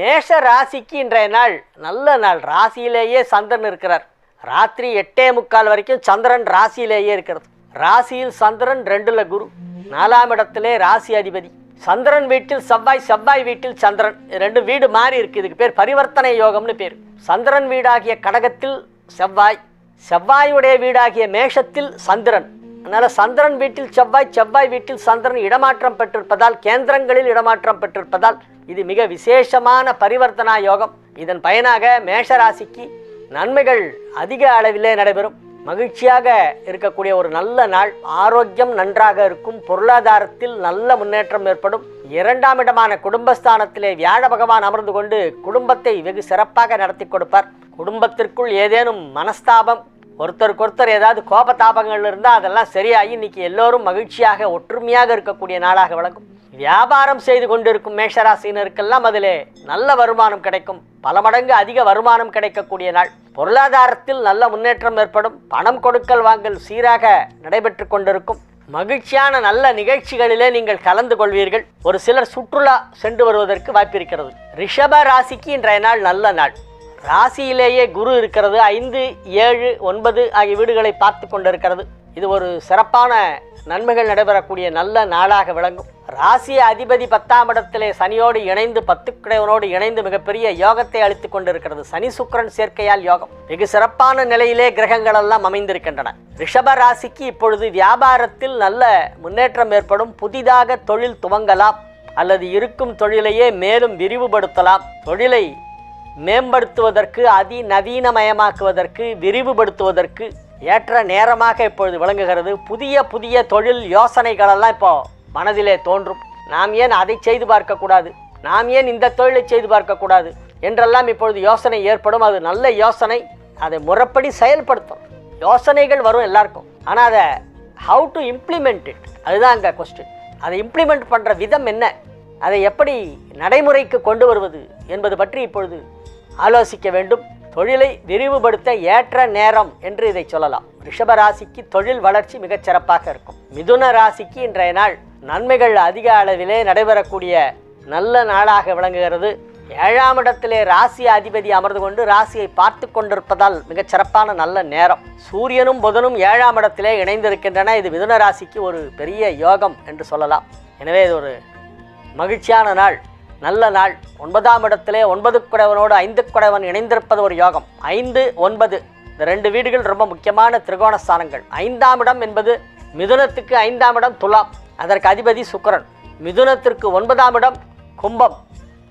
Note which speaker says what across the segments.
Speaker 1: மேஷ ராசிக்கு இன்றைய நாள் நல்ல நாள். ராசியிலேயே சந்திரன் இருக்கிறார். ராத்திரி எட்டே முக்கால் வரைக்கும் சந்திரன் ராசியிலேயே இருக்கிறது. ராசியில் சந்திரன் ரெண்டுல குரு. நாலாம் இடத்திலே ராசி அதிபதி. சந்திரன் வீட்டில் செவ்வாய் செவ்வாய் வீட்டில் சந்திரன். ரெண்டு வீடு மாறி இருக்கு. இதுக்கு பேர் பரிவர்த்தனை யோகம்னு பேர். சந்திரன் வீடாகிய கடகத்தில் செவ்வாய் செவ்வாயுடைய வீடாகிய மேஷத்தில் சந்திரன். அதனால் சந்திரன் வீட்டில் செவ்வாய் செவ்வாய் வீட்டில் சந்திரன் இடமாற்றம் பெற்றிருப்பதால் கேந்திரங்களில் இடமாற்றம் பெற்றிருப்பதால் இது மிக விசேஷமான பரிவர்த்தனா யோகம். இதன் பயனாக மேஷராசிக்கு நன்மைகள் அதிக அளவிலே நடைபெறும். மகிழ்ச்சியாக இருக்கக்கூடிய ஒரு நல்ல நாள் ஆரோக்கியம் நன்றாக இருக்கும் பொருளாதாரத்தில் நல்ல முன்னேற்றம் ஏற்படும். இரண்டாம் இடமான குடும்பஸ்தானத்திலே வியாழ பகவான் அமர்ந்து கொண்டு குடும்பத்தை வெகு சிறப்பாக நடத்தி கொடுப்பார். குடும்பத்திற்குள் ஏதேனும் மனஸ்தாபம் ஒருத்தருக்கொருத்தர் ஏதாவது கோபதாபங்கள் இருந்தால் அதெல்லாம் சரியாகி இன்னைக்கு எல்லோரும் மகிழ்ச்சியாக ஒற்றுமையாக இருக்கக்கூடிய நாளாக விளங்கும். வியாபாரம் செய்து கொண்டிருக்கும் மேஷராசினருக்கெல்லாம் அதில் நல்ல வருமானம் கிடைக்கும். பல மடங்கு அதிக வருமானம் கிடைக்கக்கூடிய நாள். பொருளாதாரத்தில் நல்ல முன்னேற்றம் ஏற்படும். பணம் கொடுக்கல் வாங்கல் சீராக நடைபெற்று கொண்டிருக்கும். மகிழ்ச்சியான நல்ல நிகழ்ச்சிகளிலே நீங்கள் கலந்து கொள்வீர்கள். ஒரு சிலர் சுற்றுலா சென்று வருவதற்கு வாய்ப்பிருக்கிறது ரிஷப ராசிக்கு இன்றைய நாள் நல்ல நாள். ராசியிலேயே குரு இருக்கிறது. ஐந்து ஏழு ஒன்பது ஆகிய வீடுகளை பார்த்து கொண்டிருக்கிறது. இது ஒரு சிறப்பான நன்மைகள் நடைபெறக்கூடிய நல்ல நாளாக விளங்கும். ராசி அதிபதி பத்தாம் இடத்திலே சனியோடு இணைந்து பத்துக்கிழவனோடு இணைந்து மிகப்பெரிய யோகத்தை அளித்துக் கொண்டிருக்கிறது. சனி சுக்கிரன் சேர்க்கையால் யோகம். வெகு சிறப்பான நிலையிலே கிரகங்கள் எல்லாம் அமைந்திருக்கின்றன. ரிஷப ராசிக்கு இப்பொழுது வியாபாரத்தில் நல்ல முன்னேற்றம் ஏற்படும். புதிதாக தொழில் துவங்கலாம். அல்லது இருக்கும் தொழிலையே மேலும் விரிவுபடுத்தலாம். தொழிலை மேம்படுத்துவதற்கு அதிநவீனமயமாக்குவதற்கு விரிவுபடுத்துவதற்கு ஏற்ற நேரமாக இப்பொழுது விளங்குகிறது. புதிய புதிய தொழில் யோசனைகளெல்லாம் இப்போ மனதிலே தோன்றும். நாம் ஏன் அதை செய்து பார்க்கக்கூடாது? நாம் ஏன் இந்த தொழிலை செய்து பார்க்கக்கூடாது? என்றெல்லாம் இப்பொழுது யோசனை ஏற்படும். அது நல்ல யோசனை. அதை முறைப்படி செயல்படுத்தும். யோசனைகள் வரும் எல்லாருக்கும். ஆனால் அதை ஹவு டு இம்ப்ளிமெண்ட் இட் அதுதான் அங்கே கொஸ்டின் அதை இம்ப்ளிமெண்ட் பண்ணுற விதம் என்ன? அதை எப்படி நடைமுறைக்கு கொண்டு வருவது என்பது பற்றி இப்பொழுது ஆலோசிக்க வேண்டும். தொழிலை விரிவுபடுத்த ஏற்ற நேரம் என்று இதை சொல்லலாம். ரிஷப ராசிக்கு தொழில் வளர்ச்சி மிகச் சிறப்பாக இருக்கும். மிதுன ராசிக்கு இன்றைய நாள் நன்மைகள் அதிக அளவிலே நடைபெறக்கூடிய நல்ல நாளாக விளங்குகிறது. ஏழாம் இடத்திலே ராசி அதிபதி அமர்ந்து கொண்டு ராசியை பார்த்து கொண்டிருப்பதால் மிகச் சிறப்பான நல்ல நேரம். சூரியனும் புதனும் ஏழாம் இடத்திலே இணைந்திருக்கின்றன. இது மிதுன ராசிக்கு ஒரு பெரிய யோகம் என்று சொல்லலாம். எனவே இது ஒரு மகிழ்ச்சியான நாள். நல்ல நாள். ஒன்பதாம் இடத்திலே ஒன்பது குடைவனோடு ஐந்து குடைவன் இணைந்திருப்பது ஒரு யோகம். ஐந்து ஒன்பது. இந்த ரெண்டு வீடுகள் ரொம்ப முக்கியமான திரிகோண ஸ்தானங்கள் ஐந்தாம் இடம் என்பது மிதுனத்துக்கு ஐந்தாம் இடம் துலாம். அதற்கு அதிபதி சுக்கிரன். மிதுனத்திற்கு ஒன்பதாம் இடம் கும்பம்.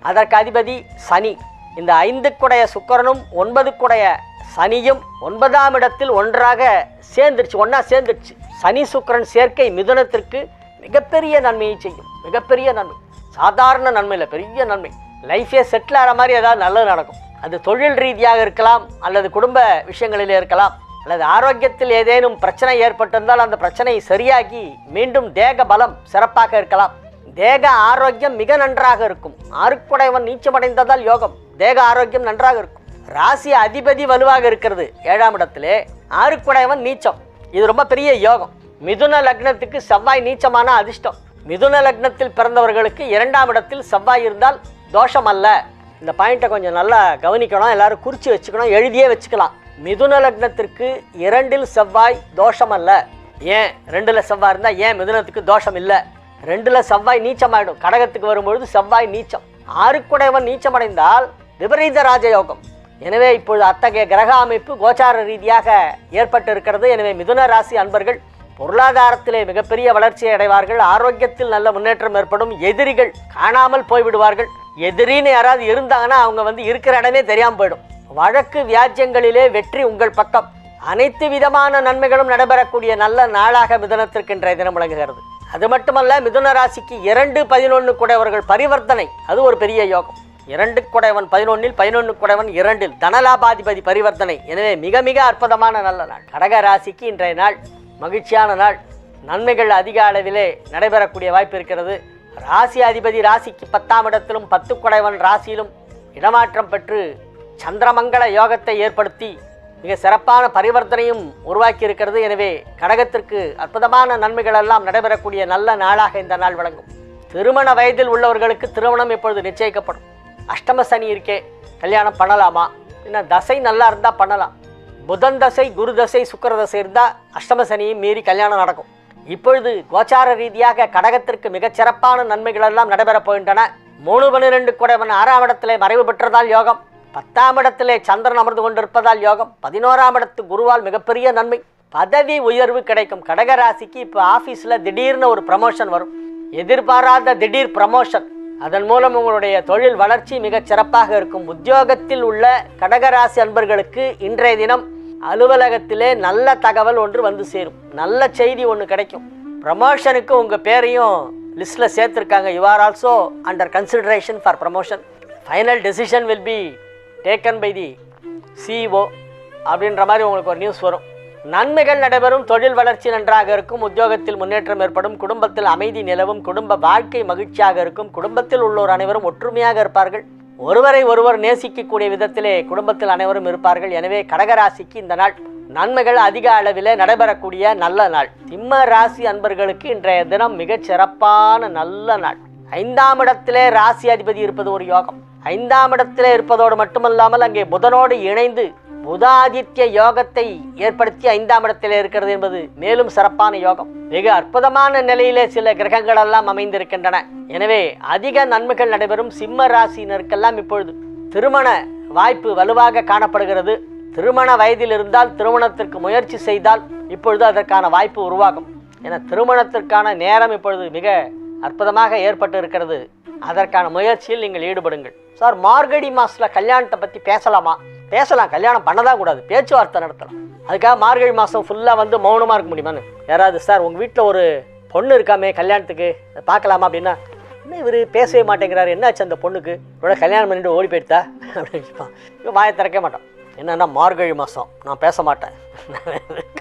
Speaker 1: அதற்கு அதிபதி சனி. இந்த ஐந்து குடைய சுக்கிரனும் ஒன்பது குடைய சனியும் ஒன்பதாம் இடத்தில் ஒன்றாக சேர்ந்துருச்சு. ஒன்றா சேர்ந்துருச்சு. சனி சுக்கிரன் சேர்க்கை மிதுனத்திற்கு மிகப்பெரிய நன்மையை செய்யும். மிகப்பெரிய நன்மை. சாதாரண நன்மை இல்லை பெரிய நன்மை. லைஃபே செட்டில் ஆகிற மாதிரி ஏதாவது நல்லது நடக்கும். அது தொழில் ரீதியாக இருக்கலாம் அல்லது குடும்ப விஷயங்களில் இருக்கலாம் அல்லது ஆரோக்கியத்தில் ஏதேனும் பிரச்சனை ஏற்பட்டிருந்தால் அந்த பிரச்சனையை சரியாகி மீண்டும் தேக பலம் சிறப்பாக இருக்கலாம். தேக ஆரோக்கியம் மிக நன்றாக இருக்கும். ஆறுக்குடையவன் நீச்சமடைந்ததால் யோகம் தேக ஆரோக்கியம் நன்றாக இருக்கும். ராசி அதிபதி வலுவாக இருக்கிறது ஏழாம் இடத்திலே. ஆறுக்குடையவன் நீச்சம். இது ரொம்ப பெரிய யோகம். மிதுன லக்னத்துக்கு செவ்வாய் நீச்சமான அதிர்ஷ்டம். மிதுன லக்னத்தில் பிறந்தவர்களுக்கு இரண்டாம் இடத்தில் செவ்வாய் இருந்தால் தோஷம் அல்ல இந்த பாயிண்ட்டை கொஞ்சம் நல்லா கவனிக்கணும். எல்லாரும் குறித்து வச்சுக்கணும். எழுதியே வச்சுக்கலாம். மிதுன லக்னத்திற்கு இரண்டில் செவ்வாய் தோஷம் அல்ல ஏன்? ரெண்டில் செவ்வாய் இருந்தால் ஏன் மிதுனத்துக்கு தோஷம் இல்லை? ரெண்டில் செவ்வாய் நீச்சமாயிடும். கடகத்துக்கு வரும்பொழுது செவ்வாய் நீச்சம். ஆறுக்குடையவன் நீச்சமடைந்தால் விபரீத ராஜயோகம். எனவே இப்பொழுது அத்தகைய கிரக அமைப்பு கோச்சார ரீதியாக ஏற்பட்டு இருக்கிறது எனவே மிதுன ராசி அன்பர்கள் பொருளாதாரத்திலே மிகப்பெரிய வளர்ச்சியை அடைவார்கள். ஆரோக்கியத்தில் நல்ல முன்னேற்றம் ஏற்படும். எதிரிகள் காணாமல் போய்விடுவார்கள். எதிரின்னு யாராவது இருந்தாங்கன்னா அவங்க வந்து இருக்கிற இடமே தெரியாமல் போயிடும். வழக்கு வியாஜ்யங்களிலே வெற்றி உங்கள் பக்கம். அனைத்து விதமான நன்மைகளும் நடைபெறக்கூடிய நல்ல நாளாக மிதுனத்திற்கு இன்றைய தினம் விளங்குகிறது. அது மட்டுமல்ல மிதுன ராசிக்கு இரண்டு பதினொன்று குடையவர்கள் பரிவர்த்தனை. அது ஒரு பெரிய யோகம். இரண்டு குடைவன் பதினொன்னில் பதினொன்று குடைவன் இரண்டில் தனலாபாதிபதி பரிவர்த்தனை. எனவே மிக மிக அற்புதமான நல்ல நாள். கடக ராசிக்கு இன்றைய நாள். மகிழ்ச்சியான நாள். நன்மைகள் அதிக அளவிலே நடைபெறக்கூடிய வாய்ப்பு இருக்கிறது. ராசி அதிபதி ராசிக்கு பத்தாம் இடத்திலும் பத்து குடைவன் ராசியிலும் இடமாற்றம் பெற்று சந்திரமங்கல யோகத்தை ஏற்படுத்தி மிக சிறப்பான பரிவர்த்தனையும் உருவாக்கி இருக்கிறது. எனவே கடகத்திற்கு அற்புதமான நன்மைகள் எல்லாம் நடைபெறக்கூடிய நல்ல நாளாக இந்த நாள் வழங்கும் திருமண வயதில் உள்ளவர்களுக்கு திருமணம் இப்பொழுது நிச்சயிக்கப்படும்? அஷ்டம சனி இருக்கே. கல்யாணம் பண்ணலாமா? என்ன தசை நல்லா இருந்தால் பண்ணலாம். புதன் தசை குரு தசை சுக்கிர தசை இருந்தால் அஷ்டம மீறி கல்யாணம் நடக்கும். இப்பொழுது கோச்சார ரீதியாக கடகத்திற்கு மிகச் சிறப்பான நன்மைகள் எல்லாம் நடைபெறப் போகின்றன. மூணு பன்னிரெண்டு குடைவன் ஆறாம் இடத்திலே மறைவு பெற்றதால் யோகம். பத்தாம் இடத்திலே சந்திரன் அமர்ந்து கொண்டிருப்பதால் யோகம். பதினோராம் இடத்து குருவால் மிகப்பெரிய நன்மை. பதவி உயர்வு கிடைக்கும். கடகராசிக்கு இப்போ ஆஃபீஸில் திடீர்னு ஒரு ப்ரமோஷன் வரும். எதிர்பாராத திடீர் ப்ரமோஷன் அதன் மூலம் உங்களுடைய தொழில் வளர்ச்சி மிகச் சிறப்பாக இருக்கும். உத்தியோகத்தில் உள்ள கடகராசி அன்பர்களுக்கு இன்றைய தினம் அலுவலகத்திலே நல்ல தகவல் ஒன்று வந்து சேரும். நல்ல செய்தி ஒன்று கிடைக்கும். ப்ரமோஷனுக்கு உங்கள் பேரையும் லிஸ்ட்டில் சேர்த்துருக்காங்க. You are also under consideration for promotion final decision will be taken by the CEO அப்படின்ற மாதிரி உங்களுக்கு ஒரு நியூஸ் வரும். நன்மைகள் நடைபெறும். தொழில் வளர்ச்சி நன்றாக இருக்கும். உத்தியோகத்தில் முன்னேற்றம் ஏற்படும். குடும்பத்தில் அமைதி நிலவும். குடும்ப வாழ்க்கை மகிழ்ச்சியாக இருக்கும். குடும்பத்தில் உள்ளோர் அனைவரும் ஒற்றுமையாக இருப்பார்கள். ஒருவரை ஒருவர் நேசிக்கக்கூடிய விதத்திலே குடும்பத்தில் அனைவரும் இருப்பார்கள். எனவே கடகராசிக்கு இந்த நாள் நன்மைகள் அதிக அளவில் நடைபெறக்கூடிய நல்ல நாள். சிம்ம ராசி அன்பர்களுக்கு இன்றைய தினம் மிகச் சிறப்பான நல்ல நாள். ஐந்தாம் இடத்திலே ராசி அதிபதி இருப்பது ஒரு யோகம். ஐந்தாம் இடத்திலே இருப்பதோடு மட்டுமல்லாமல் அங்கே புதனோடு இணைந்து புதாதித்ய யோகத்தை ஏற்படுத்தி ஐந்தாம் இடத்தில் இருக்கிறது என்பது மேலும் சிறப்பான யோகம். மிக அற்புதமான நிலையிலே சில கிரகங்கள் எல்லாம் அமைந்திருக்கின்றன. எனவே அதிக நன்மைகள் நடைபெறும் சிம்ம ராசியினருக்கெல்லாம் இப்பொழுது திருமண வாய்ப்பு வலுவாக காணப்படுகிறது. திருமண வயதில் இருந்தால் திருமணத்திற்கு முயற்சி செய்தால் இப்பொழுது அதற்கான வாய்ப்பு உருவாகும். என திருமணத்திற்கான நேரம் இப்பொழுது மிக அற்புதமாக ஏற்பட்டு இருக்கிறது. அதற்கான முயற்சியில் நீங்கள் ஈடுபடுங்கள். சார் மார்கழி மாதத்தில் கல்யாணத்தை பற்றி பேசலாமா? பேசலாம் கல்யாணம் பண்ணதான் கூடாது. பேச்சுவார்த்தை நடத்தலாம். அதுக்காக மார்கழி மாதம் ஃபுல்லாக வந்து மௌனமாக இருக்க முடியுமான்னு யாராவது சார் உங்கள் வீட்டில் ஒரு பொண்ணு இருக்காமே கல்யாணத்துக்கு பார்க்கலாமா அப்படின்னா என்ன இவர் பேசவே மாட்டேங்கிறாரு. என்னாச்சு அந்த பொண்ணுக்கு? இவ்வளோ கல்யாணம் பண்ணிட்டு ஓடி போயிடுதா அப்படின்னு சொல்லுவான். இவன் வாயை திறக்க மாட்டான். என்னன்னா மார்கழி மாதம் நான் பேச மாட்டேன்.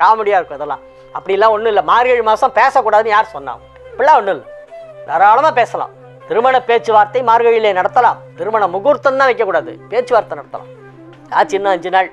Speaker 1: காமெடியாக இருக்கும் இதெல்லாம் அப்படிலாம் ஒன்றும் இல்லை. மார்கழி மாதம் பேசக்கூடாதுன்னு யார் சொன்னாங்க இப்படிலாம் ஒன்றும் இல்லை. தாராளமாக பேசலாம். திருமண பேச்சுவார்த்தை மார்கழியிலே நடத்தலாம். திருமண முகூர்த்தம் தான் வைக்கக்கூடாது. பேச்சுவார்த்தை நடத்தலாம். ஆச்சு இன்னும் அஞ்சு நாள்.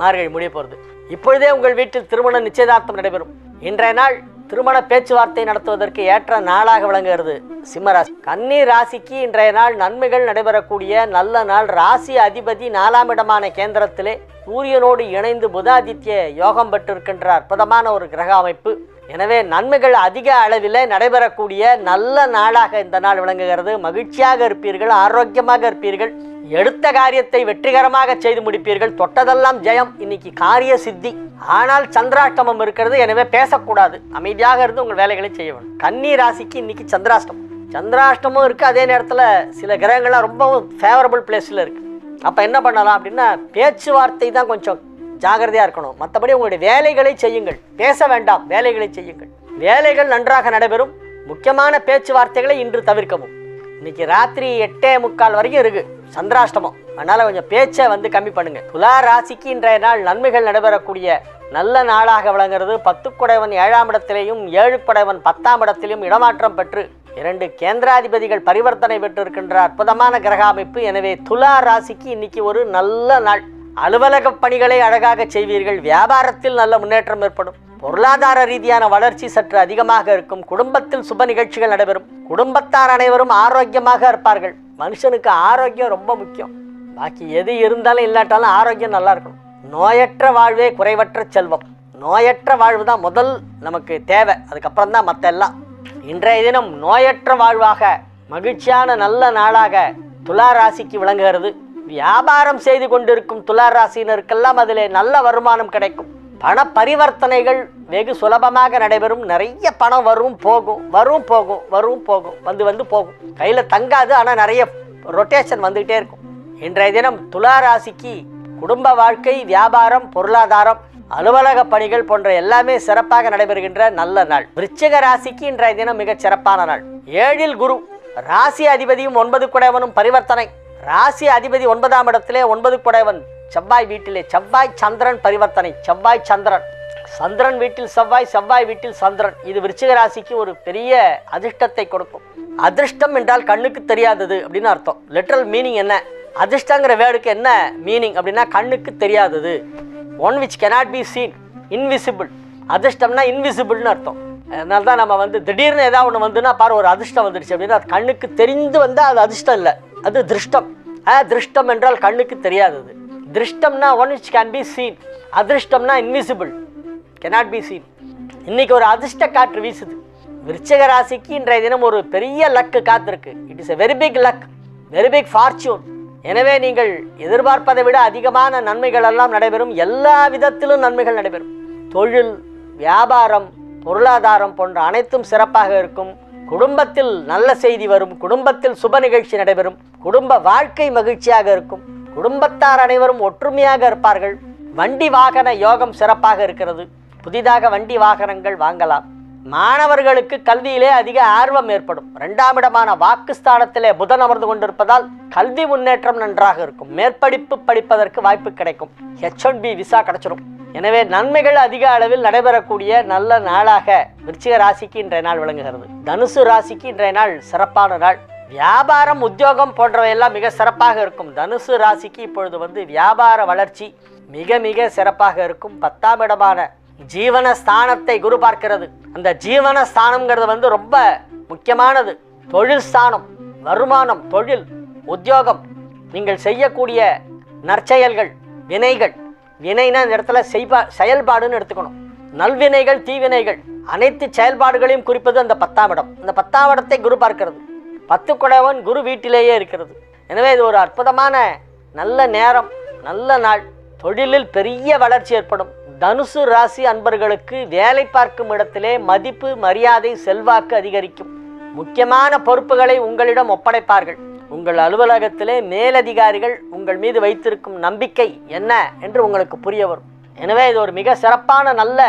Speaker 1: மார்கழி முடிய போகிறது இப்பொழுதே உங்கள் வீட்டில் திருமண நிச்சயதார்த்தம் நடைபெறும். இன்றைய நாள் திருமண பேச்சுவார்த்தை நடத்துவதற்கு ஏற்ற நாளாக விளங்குகிறது. சிம்மராசி கன்னி ராசிக்கு இன்றைய நாள் நன்மைகள் நடைபெறக்கூடிய நல்ல நாள். ராசி அதிபதி நாலாம் இடமான கேந்திரத்திலே சூரியனோடு இணைந்து புதாதித்ய யோகம் பெற்றிருக்கின்ற அற்புதமான ஒரு கிரக அமைப்பு. எனவே நன்மைகள் அதிக அளவில் நடைபெறக்கூடிய நல்ல நாளாக இந்த நாள் விளங்குகிறது. மகிழ்ச்சியாக இருப்பீர்கள் ஆரோக்கியமாக இருப்பீர்கள். எடுத்த காரியத்தை வெற்றிகரமாக செய்து முடிப்பீர்கள். தொட்டதெல்லாம் ஜெயம். இன்னைக்கு காரிய சித்தி. ஆனால் சந்திராஷ்டமம் இருக்கிறது. எனவே பேசக்கூடாது. அமைதியாக இருந்து உங்கள் வேலைகளை செய்ய வேண்டும். கன்னி ராசிக்கு இன்னைக்கு சந்திராஷ்டமம். சந்திராஷ்டமும் இருக்குது அதே நேரத்தில் சில கிரகங்கள்லாம் ரொம்பவும் ஃபேவரபிள் பிளேஸில் இருக்குது அப்போ என்ன பண்ணலாம் அப்படின்னா பேச்சுவார்த்தை தான் கொஞ்சம் ஜாகிரதையாக இருக்கணும். மற்றபடி உங்களுடைய வேலைகளை செய்யுங்கள். பேச வேண்டாம். வேலைகளை செய்யுங்கள். வேலைகள் நன்றாக நடைபெறும். முக்கியமான பேச்சுவார்த்தைகளை இன்று தவிர்க்கவும். இன்னைக்கு ராத்திரி எட்டே முக்கால் வரைக்கும் இருக்குது சந்திராஷ்டமம். அதனால கொஞ்சம் பேச்சை வந்து கம்மி பண்ணுங்க. துலா ராசிக்கு இன்றைய நாள் நன்மைகள் நடைபெறக்கூடிய நல்ல நாளாக விளங்குறது பத்துக்குடைவன் ஏழாம் இடத்திலேயும் ஏழு படைவன் பத்தாம் இடத்திலும் இடமாற்றம் பெற்று இரண்டு கேந்திராதிபதிகள் பரிவர்த்தனை பெற்றிருக்கின்ற அற்புதமான கிரக அமைப்பு எனவே துலா ராசிக்கு இன்னைக்கு ஒரு நல்ல நாள். அலுவலக பணிகளை அழகாக செய்வீர்கள். வியாபாரத்தில் நல்ல முன்னேற்றம் ஏற்படும். பொருளாதார ரீதியான வளர்ச்சி சற்று அதிகமாக இருக்கும். குடும்பத்தில் சுப நிகழ்ச்சிகள் நடைபெறும். குடும்பத்தார் அனைவரும் ஆரோக்கியமாக இருப்பார்கள். மனுஷனுக்கு ஆரோக்கியம் ரொம்ப முக்கியம். பாக்கி எது இருந்தாலும் இல்லாட்டாலும் ஆரோக்கியம் நல்லா இருக்கணும். நோயற்ற வாழ்வே குறைவற்ற செல்வம். நோயற்ற வாழ்வு தான் முதல் நமக்கு தேவை. அதுக்கப்புறம் தான் மற்ற எல்லாம். இன்றைய தினம் நோயற்ற வாழ்வாக மகிழ்ச்சியான நல்ல நாளாக துலா ராசிக்கு விளங்குகிறது. வியாபாரம் செய்து கொண்டிருக்கும் துலா ராசியினருக்கெல்லாம் அதில் நல்ல வருமானம் கிடைக்கும். பண பரிவர்த்தனைகள் வெகு சுலபமாக நடைபெறும். நிறைய பணம் வரும் போகும் வரும் போகும் வரும் போகும் வந்து வந்து போகும். கையில் தங்காது ஆனால் நிறைய ரொட்டேஷன் வந்துக்கிட்டே இருக்கும். இன்றைய தினம் துலா ராசிக்கு குடும்ப வாழ்க்கை வியாபாரம் பொருளாதாரம் அலுவலக பணிகள் போன்ற எல்லாமே சிறப்பாக நடைபெறுகின்ற நல்ல நாள். விருச்சிக ராசிக்கு இன்றைய தினம் மிகச் சிறப்பான நாள். ஏழில் குரு ராசி அதிபதியும் ஒன்பது குடைவனும் பரிவர்த்தனை. ராசி அதிபதி ஒன்பதாம் இடத்திலே ஒன்பது குடைவன் செவ்வாய் வீட்டிலே செவ்வாய் சந்திரன் பரிவர்த்தனை செவ்வாய் சந்திரன். சந்திரன் வீட்டில் செவ்வாய் செவ்வாய் வீட்டில் சந்திரன். இது விருச்சிக ராசிக்கு ஒரு பெரிய அதிர்ஷ்டத்தை கொடுக்கும். அதிர்ஷ்டம் என்றால் கண்ணுக்கு தெரியாதது அப்படின்னு அர்த்தம். லிட்ரல் மீனிங் என்ன? அதிர்ஷ்டங்கிற வேர்டுக்கு என்ன மீனிங் அப்படின்னா கண்ணுக்கு தெரியாதது. One which cannot be seen invisible அதிர்ஷ்டம்னா இன்விசிபிள்னு அர்த்தம். அதனால தான் நம்ம வந்து திடீர்னு ஏதாவது ஒன்று வந்துன்னா பாரு ஒரு அதிர்ஷ்டம் வந்துடுச்சு அப்படின்னா அது கண்ணுக்கு தெரிந்து வந்தால் அது அதிர்ஷ்டம் இல்லை. அது திருஷ்டம். ஆ, திருஷ்டம் என்றால் கண்ணுக்கு தெரியாதது. திருஷ்டம்னா one which can be seen அதிர்ஷ்டம்னா invisible cannot be seen இன்னைக்கு ஒரு அதிர்ஷ்ட காற்று வீசுது. விருச்சக ராசிக்கு இன்றைய தினம் ஒரு பெரிய லக்கு காத்திருக்கு. It is a very big luck very big fortune எனவே நீங்கள் எதிர்பார்ப்பதை விட அதிகமான நன்மைகள் எல்லாம் நடைபெறும். எல்லா விதத்திலும் நன்மைகள் நடைபெறும். தொழில் வியாபாரம் பொருளாதாரம் போன்ற அனைத்தும் சிறப்பாக இருக்கும். குடும்பத்தில் நல்ல செய்தி வரும். குடும்பத்தில் சுப நிகழ்ச்சி நடைபெறும். குடும்ப வாழ்க்கை மகிழ்ச்சியாக இருக்கும். குடும்பத்தார் அனைவரும் ஒற்றுமையாக இருப்பார்கள். வண்டி வாகன யோகம் சிறப்பாக இருக்கிறது. புதிதாக வண்டி வாகனங்கள் வாங்கலாம். மாணவர்களுக்கு கல்வியிலே அதிக ஆர்வம் ஏற்படும். இரண்டாம் இடமான வாக்குஸ்தானத்திலே புதன் அமர்ந்து கொண்டிருப்பதால் கல்வி முன்னேற்றம் நன்றாக இருக்கும். மேற்படிப்பு படிப்பதற்கு வாய்ப்பு கிடைக்கும். ஹெச் ஒன் பி விசா கிடைச்சிடும் எனவே நன்மைகள் அதிக அளவில் நடைபெறக்கூடிய நல்ல நாளாக விருச்சிக ராசிக்கு இன்றைய நாள் விளங்குகிறது. தனுசு ராசிக்கு இன்றைய நாள் சிறப்பான நாள். வியாபாரம் உத்தியோகம் போன்றவையெல்லாம் மிக சிறப்பாக இருக்கும். தனுசு ராசிக்கு இப்பொழுது வந்து வியாபார வளர்ச்சி மிக மிக சிறப்பாக இருக்கும். பத்தாம் இடமான ஜீவன ஸ்தானத்தை குரு பார்க்கிறது. அந்த ஜீவன ஸ்தானம்ங்கிறது வந்து ரொம்ப முக்கியமானது. தொழில் ஸ்தானம் வருமானம் தொழில் உத்தியோகம். நீங்கள் செய்யக்கூடிய நற்செயல்கள் வினைகள். வினைனா இந்த இடத்துல செய்பா செயல்பாடுன்னு எடுத்துக்கணும். நல்வினைகள் தீவினைகள். அனைத்து செயல்பாடுகளையும் குறிப்பது அந்த பத்தாம் இடம். அந்த பத்தாம் இடத்தை குரு பார்க்கிறது. பத்து குடைவன் குரு வீட்டிலேயே இருக்கிறது. எனவே இது ஒரு அற்புதமான நல்ல நேரம் நல்ல நாள். தொழிலில் பெரிய வளர்ச்சி ஏற்படும். தனுசு ராசி அன்பர்களுக்கு வேலை பார்க்கும் இடத்திலே மதிப்பு மரியாதை செல்வாக்கு அதிகரிக்கும். முக்கியமான பொறுப்புகளை உங்களிடம் ஒப்படைப்பார்கள். உங்கள் அலுவலகத்திலே மேலதிகாரிகள் உங்கள் மீது வைத்திருக்கும் நம்பிக்கை என்ன என்று உங்களுக்கு புரிய வரும். எனவே இது ஒரு மிக சிறப்பான நல்ல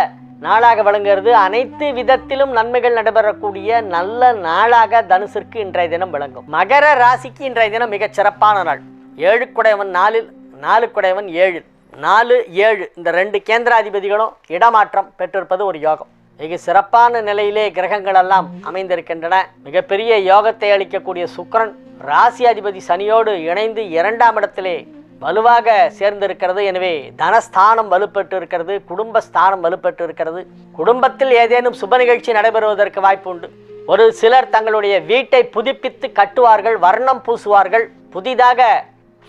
Speaker 1: நாளாக விளங்குகிறது அனைத்து விதத்திலும் நன்மைகள் நடைபெறக்கூடிய நல்ல நாளாக தனுசிற்கு இன்றைய தினம் விளங்கும். மகர ராசிக்கு இன்றைய தினம் மிகச் சிறப்பான நாள். ஏழு குடையவன் நாலில் நாலு குடையவன் ஏழு நாலு ஏழு இந்த ரெண்டு கேந்திராதிபதிகளும் இடமாற்றம் பெற்றிருப்பது ஒரு யோகம். மிக சிறப்பான நிலையிலே கிரகங்கள் எல்லாம் அமைந்திருக்கின்றன. மிகப்பெரிய யோகத்தை அளிக்கக்கூடிய சுக்கிரன் ராசி அதிபதி சனியோடு இணைந்து இரண்டாம் இடத்திலே வலுவாக சேர்ந்திருக்கிறது. எனவே தனஸ்தானம் வலுப்பெற்று இருக்கிறது குடும்பஸ்தானம் வலுப்பெற்று இருக்கிறது குடும்பத்தில் ஏதேனும் சுப நிகழ்ச்சி நடைபெறுவதற்கு வாய்ப்பு உண்டு ஒரு சிலர் தங்களுடைய வீட்டை புதுப்பித்து கட்டுவார்கள் வர்ணம் பூசுவார்கள். புதிதாக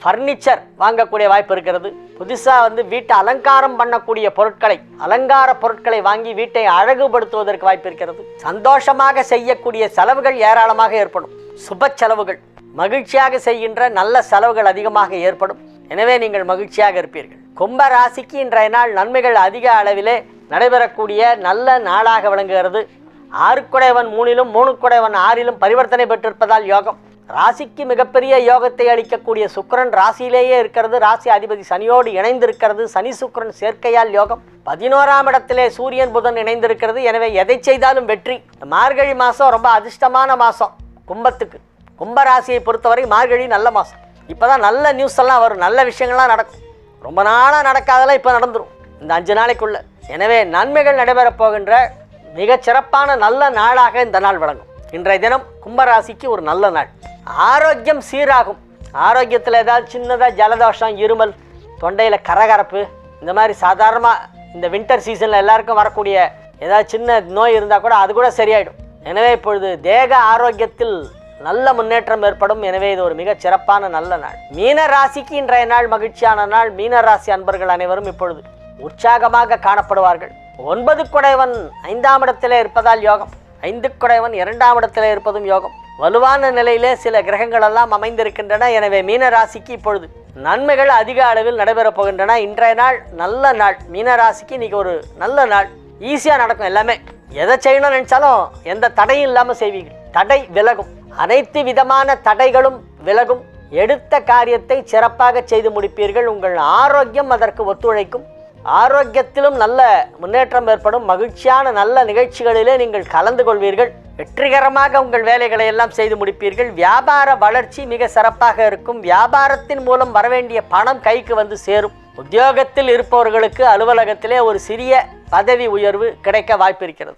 Speaker 1: ஃபர்னிச்சர் வாங்கக்கூடிய வாய்ப்பு இருக்கிறது. புதுசாக வந்து வீட்டை அலங்காரம் பண்ணக்கூடிய பொருட்களை அலங்கார பொருட்களை வாங்கி வீட்டை அழகுபடுத்துவதற்கு வாய்ப்பு இருக்கிறது. சந்தோஷமாக செய்யக்கூடிய செலவுகள் ஏராளமாக ஏற்படும். சுப செலவுகள் மகிழ்ச்சியாக செய்கின்ற நல்ல செலவுகள் அதிகமாக ஏற்படும். எனவே நீங்கள் மகிழ்ச்சியாக இருப்பீர்கள். கும்ப ராசிக்கு இன்றைய நாள் நன்மைகள் அதிக அளவிலே நடைபெறக்கூடிய நல்ல நாளாக விளங்குகிறது. ஆறுக்குடையவன் மூணிலும் மூணு குடைவன் ஆறிலும் பரிவர்த்தனை பெற்றிருப்பதால் யோகம். ராசிக்கு மிகப்பெரிய யோகத்தை அளிக்கக்கூடிய சுக்கிரன் ராசியிலேயே இருக்கிறது. ராசி அதிபதி சனியோடு இணைந்திருக்கிறது. சனி சுக்கிரன் சேர்க்கையால் யோகம். பதினோராம் இடத்திலே சூரியன் புதன் இணைந்திருக்கிறது. எனவே எதை செய்தாலும் வெற்றி. மார்கழி மாதம் ரொம்ப அதிர்ஷ்டமான மாதம் கும்பத்துக்கு. கும்ப ராசியை பொறுத்தவரை மார்கழி நல்ல மாதம் இப்போ தான் நல்ல நியூஸ் எல்லாம் வரும். நல்ல விஷயங்கள்லாம் நடக்கும். ரொம்ப நாளாக நடக்காதெல்லாம் இப்போ நடந்துடும் இந்த அஞ்சு நாளைக்குள்ள. எனவே நன்மைகள் நடைபெறப் போகின்ற மிகச்சிறப்பான நல்ல நாளாக இந்த நாள் விளங்கும். இன்றைய தினம் கும்பராசிக்கு ஒரு நல்ல நாள். ஆரோக்கியம் சீராகும். ஆரோக்கியத்தில் ஏதாவது சின்னதாக ஜலதோஷம் இருமல் தொண்டையில் கரகரப்பு இந்த மாதிரி சாதாரணமாக இந்த வின்டர் சீசனில் எல்லாருக்கும் வரக்கூடிய ஏதாவது சின்ன நோய் இருந்தால் கூட அது கூட சரியாயிடும். எனவே இப்பொழுது தேக ஆரோக்கியத்தில் நல்ல முன்னேற்றம் ஏற்படும். எனவே இது ஒரு மிகச் சிறப்பான நல்ல நாள். மீன ராசிக்கு இன்றைய நாள் மகிழ்ச்சியான நாள். மீன ராசி அன்பர்கள் அனைவரும் இப்பொழுது உற்சாகமாக காணப்படுவார்கள். ஒன்பது குடைவன் ஐந்தாம் இடத்திலே இருப்பதால் யோகம். ஐந்து குடைவன் இரண்டாம் இடத்திலே இருப்பதும் யோகம். வலுவான நிலையிலே சில கிரகங்கள் எல்லாம் அமைந்திருக்கின்றன. எனவே மீன ராசிக்கு இப்பொழுது நன்மைகள் அதிக அளவில் நடைபெறப் போகின்றன. இன்றைய நாள் நல்ல நாள். மீன ராசிக்கு இன்னைக்கு ஒரு நல்ல நாள். ஈஸியாக நடக்கும் எல்லாமே. எதை செய்யணும்னு நினச்சாலும் எந்த தடையும் இல்லாமல் செய்வீங்க தடை விலகும். அனைத்து விதமான தடைகளும் விலகும். எடுத்த காரியத்தை சிறப்பாக செய்து முடிப்பீர்கள். உங்கள் ஆரோக்கியம் அதற்கு ஒத்துழைக்கும். ஆரோக்கியத்திலும் நல்ல முன்னேற்றம் ஏற்படும். மகிழ்ச்சியான நல்ல நிகழ்ச்சிகளிலே நீங்கள் கலந்து கொள்வீர்கள். வெற்றிகரமாக உங்கள் வேலைகளை எல்லாம் செய்து முடிப்பீர்கள். வியாபார வளர்ச்சி மிக சிறப்பாக இருக்கும். வியாபாரத்தின் மூலம் வரவேண்டிய பணம் கைக்கு வந்து சேரும். உத்தியோகத்தில் இருப்பவர்களுக்கு அலுவலகத்திலே ஒரு சிறிய பதவி உயர்வு கிடைக்க வாய்ப்பு இருக்கிறது